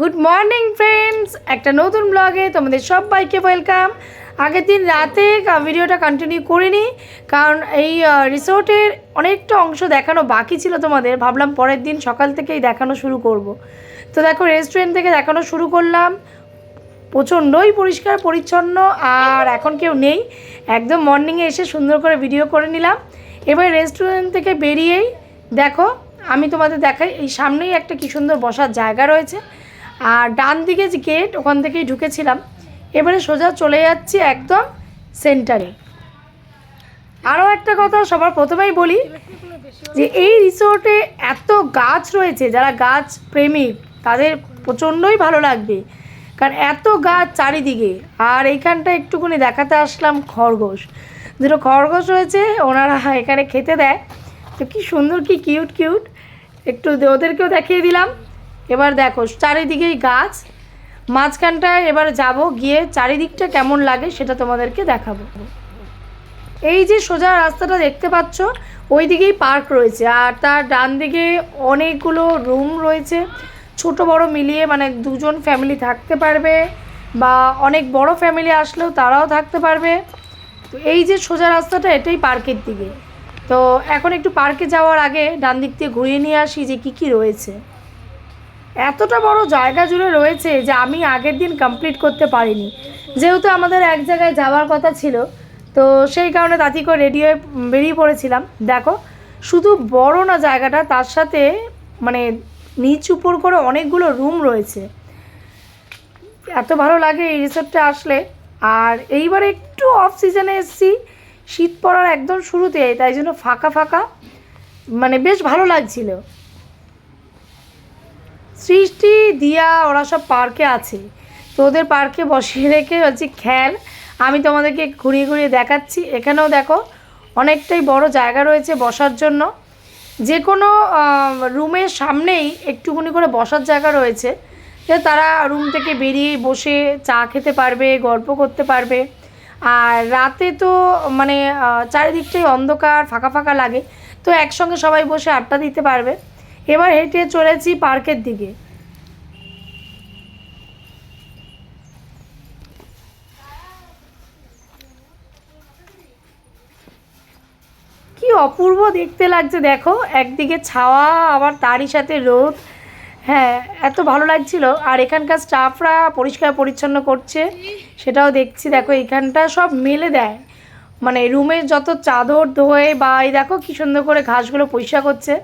Good morning friends একটা নতুন ব্লগে তোমাদের সবাইকে ওয়েলকাম আগের দিন রাতে ভিডিওটা কন্টিনিউ করিনি, কারণ এই রিসোর্টের অনেকটা অংশ দেখানো বাকি ছিল তোমাদের। ভাবলাম পরের দিন সকাল থেকেই দেখানো শুরু করব। তো দেখো রেস্টুরেন্ট থেকে দেখানো শুরু করলাম। প্রচণ্ডই পরিষ্কার, পরিচ্ছন্ন, আর এখন কেউ নেই। একদম মর্নিংয়ে এসে সুন্দর করে ভিডিও করে নিলাম। এবার রেস্টুরেন্ট থেকে বেরিয়েই দেখো, আমি তোমাদের দেখাই। এই সামনেই একটা কি সুন্দর বসার জায়গা রয়েছে। আর ডান দিকে যে গেট ওখান থেকেই ঢুকেছিলাম। এবারে সোজা চলে যাচ্ছি একদম সেন্টারে আরও একটা কথা সবার প্রথমেই বলি, যে এই রিসোর্টে এত গাছ রয়েছে, যারা গাছ প্রেমিক তাদের প্রচণ্ডই ভালো লাগবে। কারণ এত গাছ চারিদিকে। আর এইখানটা একটুখানি দেখাতে আসলাম খরগোশ। দুটো খরগোশ রয়েছে, ওনারা এখানে খেতে দেয়। তো কি সুন্দর, কি কিউট কিউট একটু ওদেরকেও দেখিয়ে দিলাম। এবার দেখো, চারিদিকেই গাছ। মাঝখানটায় এবার যাব গিয়ে চারিদিকটা কেমন লাগে সেটা তোমাদেরকে দেখাবো। এই যে সোজা রাস্তাটা দেখতে পাচ্ছ ওই দিকেই পার্ক রয়েছে। আর তার ডান দিকে অনেকগুলো রুম রয়েছে। ছোট, বড় মিলিয়ে মানে দুজন ফ্যামিলি থাকতে পারবে বা অনেক বড় ফ্যামিলি আসলেও তারাও থাকতে পারবে। তো এই যে সোজা রাস্তাটা, এটাই পার্কের দিকে। তো এখন একটু পার্কে যাওয়ার আগে ডান দিক দিয়ে ঘুরিয়ে নিয়ে আসি যে কী কী রয়েছে। এতটা বড় জায়গা জুড়ে রয়েছে যে আমি আগের দিন কমপ্লিট করতে পারিনি। যেহেতু আমাদের এক জায়গায় যাওয়ার কথা ছিল, তো সেই কারণে তাঁতি করে রেডি হয়ে বেরিয়ে পড়েছিলাম। দেখো, শুধু বড় না জায়গাটা, তার সাথে মানে নিচ উপর করে অনেকগুলো রুম রয়েছে। এত ভালো লাগে এই রিসোর্টটা আসলে। আর এইবার একটু অফ সিজনে এসেছি, শীত পড়ার একদম শুরুতে, তাই জন্য ফাঁকা ফাঁকা মানে বেশ ভালো লাগছিল। সৃষ্টি, দিয়া, ওরা সব পার্কে আছে। তো ওদের পার্কে বসিয়ে রেখে হচ্ছে খেল, আমি তোমাদেরকে ঘুরিয়ে ঘুরিয়ে দেখাচ্ছি। এখানেও দেখো, অনেকটাই বড় জায়গা রয়েছে বসার জন্য। যে কোনো রুমের সামনেই একটুখানি করে বসার জায়গা রয়েছে। যে তারা রুম থেকে বেরিয়ে বসে চা খেতে পারবে, গল্প করতে পারবে। আর রাতে তো মানে চারিদিকটাই অন্ধকার, ফাঁকা ফাঁকা লাগে। তো একসঙ্গে সবাই বসে আড্ডা দিতে পারবে। এবার হেঁটে চলেছি পার্কের দিকে। কি অপূর্ব দেখতে লাগছে, দেখো। একদিকে ছাওয়া, আবার তারই সাথে রোদ। হ্যাঁ এত ভালো লাগছিল। আর এখানকার স্টাফরা পরিষ্কার পরিচ্ছন্ন করছে। সেটাও দেখছি। দেখো, এখানটা সব মেলে দেয়। মানে রুমের যত চাদর ধোয়ে বা এই দেখো কি সুন্দর করে ঘাসগুলো পরিষ্কার করছে।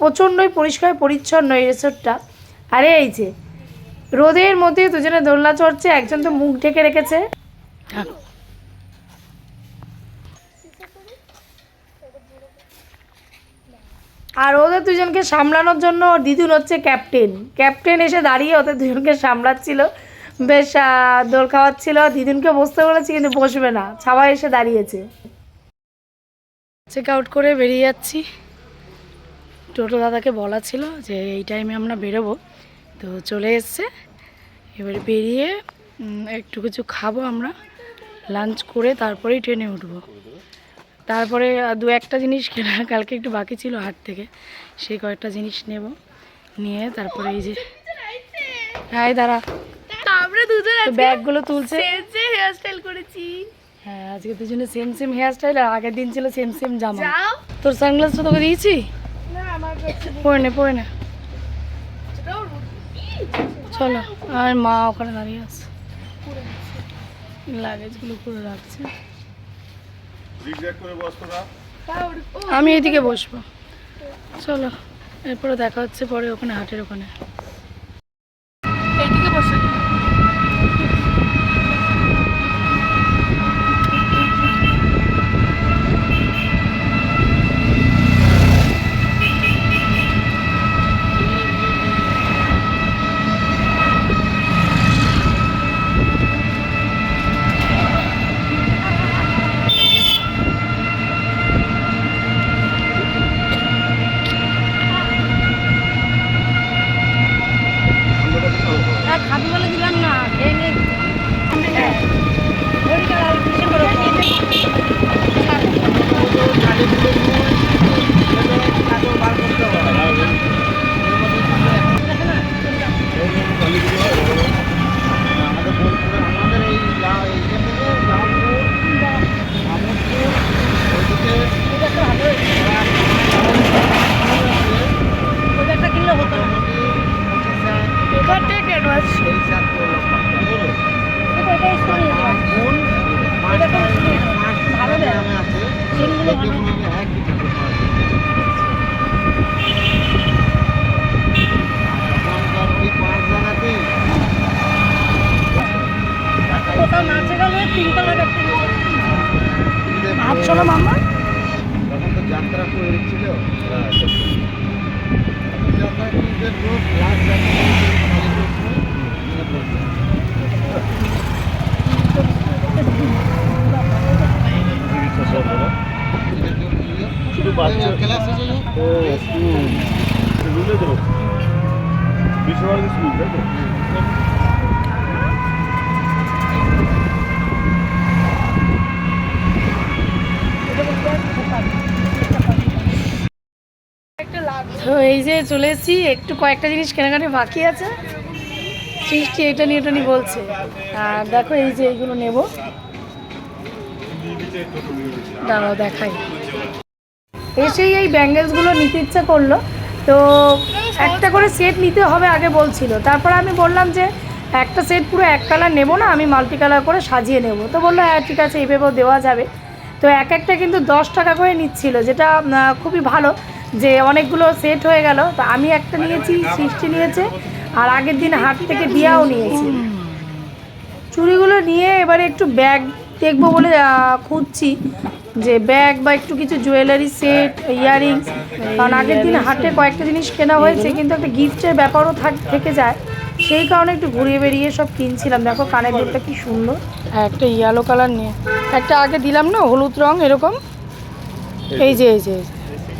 প্রচণ্ডই পরিষ্কার, পরিচ্ছন্ন এই রিসোর্টটা। আরে এই যে, রোদের মধ্যে দুজনে দোলনা চড়ছে, একজন তো মুখ ঢেকে রেখেছে। আর ওদের দুজনকে সামলানোর জন্য দিদুন হচ্ছে ক্যাপ্টেন। ক্যাপ্টেন এসে দাঁড়িয়ে ওদের দুজনকে সামলাচ্ছিল। বেশ দোল খাওয়াচ্ছিল। দিদুনকে বসতে বলেছি, কিন্তু বসবে না। ছাওয়া এসে দাঁড়িয়েছে। চেক আউট করে বেরিয়ে যাচ্ছি। টোটো দাদাকে বলা ছিল যে এই টাইমে আমরা বেরোবো। তো চলে এসছে। এবারে বেরিয়ে একটু কিছু খাব আমরা। লাঞ্চ করে তারপরেই ট্রেনে উঠবো। তারপরে দু একটা জিনিস কেনা কালকে একটু বাকি ছিল হাট থেকে। সেই কয়েকটা জিনিস নেব। নিয়ে তারপরে এই যে হ্যাঁ দাঁড়া। আমরা দুজন ব্যাগগুলো তুলছে। সেজে হেয়ার স্টাইল করেছি। হ্যাঁ আজকে দুজনে সেম সেম হেয়ার স্টাইল আর আগের দিন ছিল সেম সেম জামা। তোর সানগ্লাসটা তোকে দিয়েছি? কাছে নে পরে নে। চলো, আর মা ওখানে দাঁড়িয়ে আছে। লাগেজগুলো করে রাখছে। আমি এদিকে বসবো। চলো, এরপরে দেখা হচ্ছে পরে ওখানে হাটের ওখানে। এই যে চলে এসেছি, একটু কয়েকটা জিনিস কেনাকাটি বাকি আছে। সৃষ্টি এটা নিয়ে এটা নিয়ে বলছে। আর দেখো এই যে এইগুলো নেব। দাঁড়াও দেখাই। এসেই এই ব্যাঙ্গেলসগুলো নিতে ইচ্ছা করল। তো একটা করে সেট নিতে হবে আগে বলছিল। তারপর আমি বললাম যে একটা সেট পুরো এক কালার নেব না, আমি মাল্টি কালার করে সাজিয়ে নেব। তো বলল হ্যাঁ ঠিক আছে, এইভাবেও দেওয়া যাবে। তো এক একটা কিন্তু দশ টাকা করে নিচ্ছিল, যেটা খুবই ভালো। যে অনেকগুলো সেট হয়ে গেল, তো আমি একটা নিয়েছি, সৃষ্টি নিয়েছে, আর আগের দিন হাট থেকে দিয়াও নিয়েছি। চুড়িগুলো নিয়ে এবারে একটু ব্যাগ দেখব বলে খুঁজছি, যে ব্যাগ বা একটু কিছু জুয়েলারি সেট ইয়াররিংস কারণ আগের দিন হাটে কয়েকটা জিনিস কেনা হয়েছে, কিন্তু একটা গিফটের ব্যাপারও থাক- থেকে যায়। সেই কারণে একটু ঘুরিয়ে বেরিয়ে সব কিনছিলাম। দেখো কানের দুলটা কি সুন্দর। একটা ইয়েলো কালার নিয়ে। একটা আগে দিলাম না, হলুদ রং এরকম? এই যে এই যে।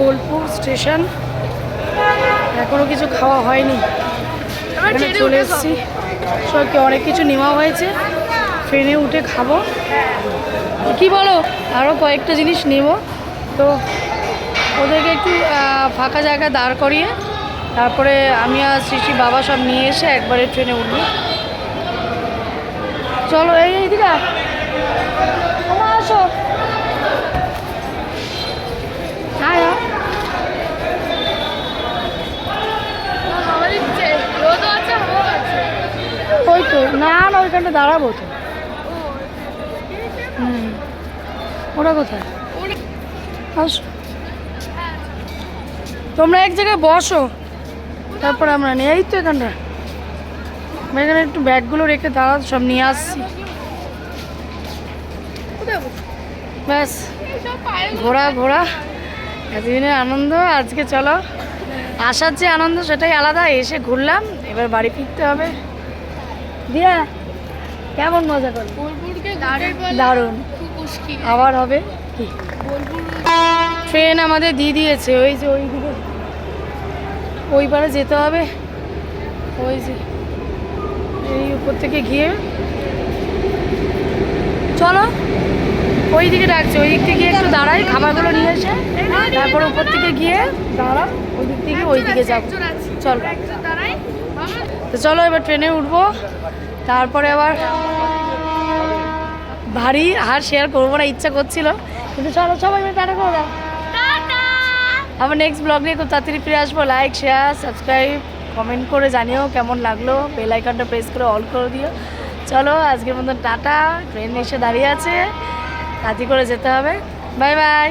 বোলপুর স্টেশন। এখনও কিছু খাওয়া হয়নি। এখানে চলে এসেছি। সব কি অনেক কিছু নেওয়া হয়েছে। ট্রেনে উঠে খাব। কি বলো? আরও কয়েকটা জিনিস নেব। তো ওদেরকে একটু ফাঁকা জায়গা দাঁড় করিয়ে তারপরে আমি আর শ্রী বাবা সব নিয়ে এসে একবারে ট্রেনে উঠবো। চলো এই দিদা। আসো। তো, না না ওইখানটা দাঁড়াবো তো। হুম। ওরা কোথায়? তোমরা এক জায়গায় বসো। তারপরে আমরা নিয়ে, এই তো এখানটা। এখানে একটু ব্যাগগুলো রেখে দাঁড়া সব নিয়ে আসছি। ব্যাস। ঘোরা ঘোরা। এতদিনের আনন্দ, আজকে চলো। আসার যে আনন্দ, সেটাই আলাদা। এসে ঘুরলাম, এবার বাড়ি ফিরতে হবে। দিয়া কেমন মজা করো বোলপুরকে দারুণ। আবার হবে? ট্রেন আমাদের দিয়ে দিয়েছে ওই যে ওই দিকে ওই পারে যেতে হবে। ওই যে এই উপর থেকে গিয়ে। চলো ওই দিকে ডাকছে ওই দিক থেকে গিয়ে একটু দাঁড়াই খাবারগুলো নিয়ে এসে। তারপর উপর থেকে গিয়ে দাঁড়াও ওই দিক থেকে ওই দিকে যাব। চলো। দাঁড়াই তো চলো এবার ট্রেনে উঠবো। তারপরে আবার ভারী আর শেয়ার করব না ইচ্ছা করছিল। কিন্তু চলো সবাই মিলে টাটা করে দাও। আবার নেক্সট ব্লগ নিয়ে খুব তাড়াতাড়ি ফিরে আসব। লাইক শেয়ার সাবস্ক্রাইব কমেন্ট করে জানিও কেমন লাগল। বেল আইকনটা প্রেস করে অল করে দিও। চলো আজকের মতন টাটা। ট্রেন এসে দাঁড়িয়ে আছে। তাড়াতাড়ি করে যেতে হবে। Bye bye